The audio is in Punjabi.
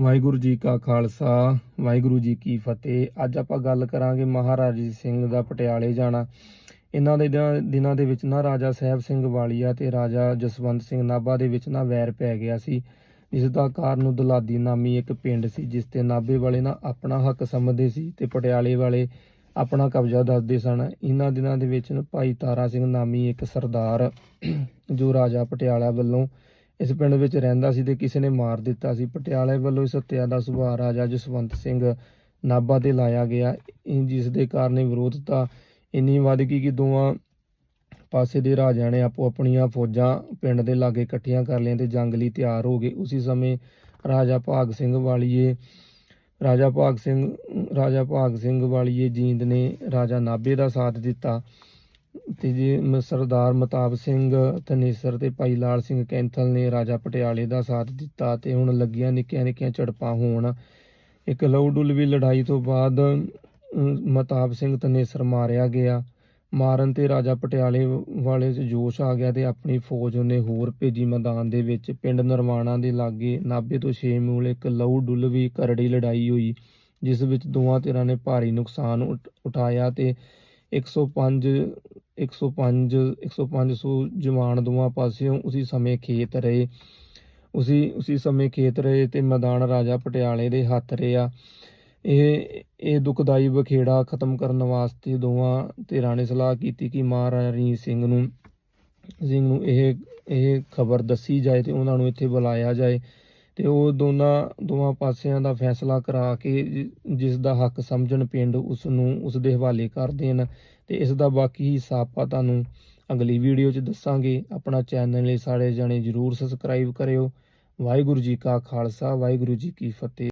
ਵਾਹਿਗੁਰੂ ਜੀ ਕਾ ਖਾਲਸਾ, ਵਾਹਿਗੁਰੂ ਜੀ ਕੀ ਫਤਿਹ। ਅੱਜ ਆਪਾਂ ਗੱਲ ਕਰਾਂਗੇ ਮਹਾਰਾਜਾ ਸਿੰਘ ਦਾ ਪਟਿਆਲੇ ਜਾਣਾ। ਇਹਨਾਂ ਦੇ ਦਿਨਾਂ- ਦਿਨਾਂ ਦੇ ਵਿੱਚ ਨਾ ਰਾਜਾ ਸਾਹਿਬ ਸਿੰਘ ਵਾਲੀਆ ਤੇ ਰਾਜਾ ਜਸਵੰਤ ਸਿੰਘ ਨਾਭਾ ਦੇ ਵਿੱਚ ਨਾ ਵੈਰ ਪੈ ਗਿਆ ਸੀ, ਜਿਸ ਦਾ ਕਾਰਨ ਦੁਲਾਦੀ ਨਾਮੀ ਇੱਕ ਪਿੰਡ ਸੀ, ਜਿਸ ਤੇ ਨਾਭੇ ਵਾਲੇ ਨਾ ਆਪਣਾ ਹੱਕ ਸਮਝਦੇ ਸੀ ਤੇ ਪਟਿਆਲੇ ਵਾਲੇ ਆਪਣਾ ਕਬਜ਼ਾ ਦੱਸਦੇ ਸਨ। ਇਹਨਾਂ ਦਿਨਾਂ ਦੇ ਵਿੱਚ ਭਾਈ ਤਾਰਾ ਸਿੰਘ ਨਾਮੀ ਇੱਕ ਸਰਦਾਰ, ਜੋ ਰਾਜਾ ਪਟਿਆਲਾ ਵੱਲੋਂ ਇਸ ਪਿੰਡ ਵਿੱਚ ਰਹਿੰਦਾ ਸੀ ਤੇ ਕਿਸੇ ਨੇ ਮਾਰ ਦਿੱਤਾ ਸੀ। ਪਟਿਆਲੇ ਵੱਲੋਂ ਇਸ ਹੱਤਿਆ ਦਾ ਸੁਭਾਅ ਰਾਜਾ ਜਸਵੰਤ ਸਿੰਘ ਨਾਭਾ ਤੇ ਲਾਇਆ ਗਿਆ। ਜਿਸ ਦੇ ਕਾਰਨ ਵਿਰੋਧਤਾ ਇੰਨੀ ਵੱਧ ਗਈ ਕਿ ਦੋਵਾਂ ਪਾਸੇ ਦੇ ਰਾਜਿਆਂ ਨੇ ਆਪੋ ਆਪਣੀਆਂ ਫੌਜਾਂ ਪਿੰਡ ਦੇ ਲਾਗੇ ਇਕੱਠੀਆਂ ਕਰ ਲਈਆਂ ਤੇ ਜੰਗ ਲਈ ਤਿਆਰ ਹੋ ਗਏ। ਉਸੇ ਸਮੇਂ ਰਾਜਾ ਭਾਗ ਸਿੰਘ ਵਾਲੀਏ, ਰਾਜਾ ਭਾਗ ਸਿੰਘ, ਰਾਜਾ ਭਾਗ ਸਿੰਘ ਵਾਲੀਏ ਜੀਂਦ ਨੇ ਰਾਜਾ ਨਾਭੇ ਦਾ ਸਾਥ ਦਿੱਤਾ। ਤੇ ਜੀ ਮ- ਸਰਦਾਰ ਮਤਾਬ ਸਿੰਘ ਤਨੇਸਰ ਤੇ ਭਾਈ ਲਾਲ ਸਿੰਘ ਕੈਂਥਲ ਨੇ ਰਾਜਾ ਪਟਿਆਲੇ ਦਾ ਸਾਥ ਦਿੱਤਾ ਤੇ ਹੁਣ ਲੱਗੀਆਂ ਨਿੱਕੀਆਂ ਨਿੱਕੀਆਂ ਝੜਪਾਂ ਹੋਣ। ਇੱਕ ਲਹੂ ਡੁਲਵੀ ਲੜਾਈ ਤੋਂ ਬਾਅਦ ਅਮ, ਮਤਾਬ ਸਿੰਘ ਤਨੇਸਰ ਮਾਰਿਆ ਗਿਆ। ਮਾਰਨ ਤੇ ਰਾਜਾ ਪਟਿਆਲੇ ਵਾਲੇ 'ਚ ਜੋਸ਼ ਆ ਗਿਆ ਤੇ ਆਪਣੀ ਫੌਜ ਉਹਨੇ ਹੋਰ ਭੇਜੀ ਮੈਦਾਨ ਦੇ ਵਿੱਚ। ਪਿੰਡ ਨਰਵਾਣਾ ਦੇ ਲਾਗੇ ਨਾਭੇ ਤੋਂ 6 ਮੂਲ ਇੱਕ ਲਹੂ ਡੁਲਵੀ ਕਰੜੀ ਲੜਾਈ ਹੋਈ ਜਿਸ ਵਿੱਚ ਦੋਵਾਂ ਧਿਰਾਂ ਨੇ ਭਾਰੀ ਨੁਕਸਾਨ ਉਠ- ਉਠਾਇਆ ਤੇ 105 105 105 ਜਵਾਨ ਦੋਵਾਂ ਪਾਸਿਓਂ ਉਸੇ ਸਮੇਂ ਖੇਤ ਰਹੇ। ਉਸੇ ਉਸੇ ਸਮੇਂ ਖੇਤ ਰਹੇ ਤੇ ਮੈਦਾਨ ਰਾਜਾ ਪਟਿਆਲੇ ਦੇ ਹੱਥ ਰਿਹਾ। ਇਹ ਇਹ ਦੁਖਦਾਈ ਬਖੇੜਾ ਖਤਮ ਕਰਨ ਵਾਸਤੇ ਦੋਵਾਂ ਧਿਰਾਂ ਨੇ ਸਲਾਹ ਕੀਤੀ ਕਿ ਮਹਾਰਾਜਾ ਰਣਜੀਤ ਸਿੰਘ ਨੂੰ ਸਿੰਘ ਨੂੰ ਇਹ ਇਹ ਖਬਰ ਦੱਸੀ ਜਾਏ ਤੇ ਉਹਨਾਂ ਨੂੰ ਇੱਥੇ ਬੁਲਾਇਆ ਜਾਏ। ਤੇ ਉਹ ਦੋਨਾਂ, ਦੋਵਾਂ ਪਾਸਿਆਂ ਦਾ ਫੈਸਲਾ ਕਰਾ ਕੇ ਜਿਸ ਦਾ ਹੱਕ ਸਮਝਣ ਪਿੰਡ ਉਸ ਨੂੰ, ਉਸ ਦੇ ਹਵਾਲੇ ਕਰ ਦੇਣ ਤੇ ਇਸ ਦਾ ਬਾਕੀ ਹਿੱਸਾ ਆਪਾਂ ਤੁਹਾਨੂੰ ਅਗਲੀ ਵੀਡੀਓ 'ਚ ਦੱਸਾਂਗੇ। ਆਪਣਾ ਚੈਨਲ ਲਈ ਸਾਰੇ ਜਣੇ ਜਰੂਰ ਸਬਸਕ੍ਰਾਈਬ ਕਰਿਓ। ਵਾਹਿਗੁਰੂ ਜੀ ਕਾ ਖਾਲਸਾ, ਵਾਹਿਗੁਰੂ ਜੀ ਕੀ ਫਤਿਹ।